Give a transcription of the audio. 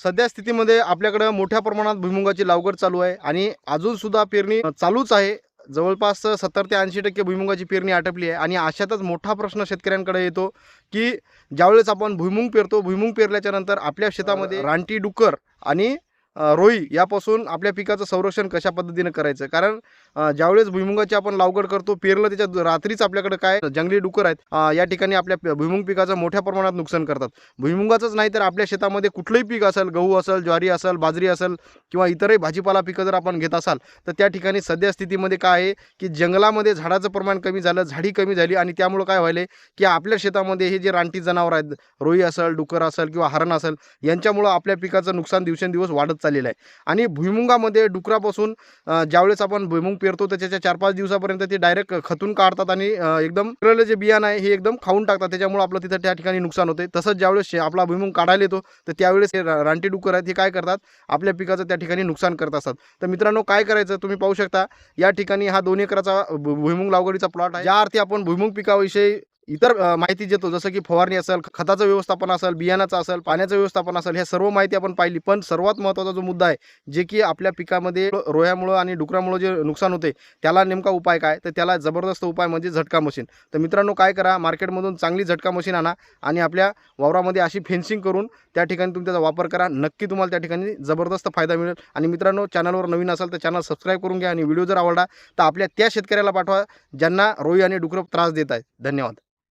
सध्या स्थितीमध्ये आपल्याकडं मोठ्या प्रमाणात भुईमुगाची लागवड चालू आहे आणि अजून सुद्धा पेरणी चालूच आहे. जवळपास सत्तर ते ऐंशी टक्के भुईमुगाची पेरणी आटपली आहे आणि अशातच मोठा प्रश्न शेतकऱ्यांकडे येतो की ज्यावेळेस आपण भुईमुग पेरतो भुईमुग पेरल्याच्या नंतर आपल्या शेतामध्ये रानटी डुक्कर आणि रोई यापासून आपल्या पिकाचं संरक्षण कशा पद्धतीनं करायचं? कारण ज्यावेळेस भुईमुगाची आपण लागवड करतो पेरलं त्याच्या रात्रीच आपल्याकडे काय जंगली डुकर आहेत या ठिकाणी आपल्या भुईमुंग भुईमुग पिकाचं मोठ्या प्रमाणात नुकसान करतात. भुईमुगाचंच नाही तर आपल्या शेतामध्ये कुठलंही पीक असेल गहू असेल ज्वारी असेल बाजरी असेल किंवा इतरही भाजीपाला पिकं जर आपण घेत असाल तर त्या ठिकाणी सध्या स्थितीमध्ये काय आहे की जंगलामध्ये झाडाचं प्रमाण कमी झालं झाडी कमी झाली आणि त्यामुळं काय व्हायले की आपल्या शेतामध्ये हे जे रानटी जनावर आहेत रोई असेल डुकर असेल किंवा हरण असेल यांच्यामुळं आपल्या पिकाचं नुकसान दिवसेंदिवस वाढत चाललेलं आहे. आणि भुईमुगामध्ये डुकरापासून ज्यावेळेस आपण भुईमुंग पेरतो तर त्याच्या चार पाच दिवसापर्यंत ते डायरेक्ट खतून काढतात आणि एकदम पेरलेलं जे बियाणं आहे हे एकदम खाऊन टाकतात. त्याच्यामुळे आपलं तिथं त्या ठिकाणी नुकसान होते तसंच ज्यावेळेस आपला भुईमुंग काढायला येतो तर त्यावेळेस हे रानटी डुकर आहेत हे काय करतात? आपल्या पिकाचं त्या ठिकाणी नुकसान करत असतात. तर मित्रांनो काय करायचं तुम्ही पाहू शकता. या ठिकाणी हा दोन एकराचा भु- भुईमुग लागवडीचा प्लॉट आहे. ज्या अर्थी आपण भुईमुग पिकाविषयी इतर माहिती देतो. जसं की फवारणी असेल खताचं व्यवस्थापन असेल बियाणाचं असेल पाण्याचं व्यवस्थापन असेल ह्या सर्व माहिती आपण पाहिली. पण सर्वात महत्त्वाचा जो मुद्दा आहे जे की आपल्या पिकामध्ये रोह्यामुळं आणि डुकरामुळं जे नुकसान होते त्याला नेमका उपाय काय? तर त्याला जबरदस्त उपाय म्हणजे झटका मशीन. तर मित्रांनो काय करा? मार्केटमधून चांगली झटका मशीन आणा आणि आपल्या वावरामध्ये अशी फेन्सिंग करून त्या ठिकाणी तुम्ही त्याचा वापर करा. नक्की तुम्हाला त्या ठिकाणी जबरदस्त फायदा मिळेल. आणि मित्रांनो चॅनलवर नवीन असाल तर चॅनल सबस्क्राईब करून घ्या आणि व्हिडिओ जर आवडला तर आपल्या त्या शेतकऱ्याला पाठवा ज्यांना रोई आणि डुकरं त्रास देत आहेत. धन्यवाद.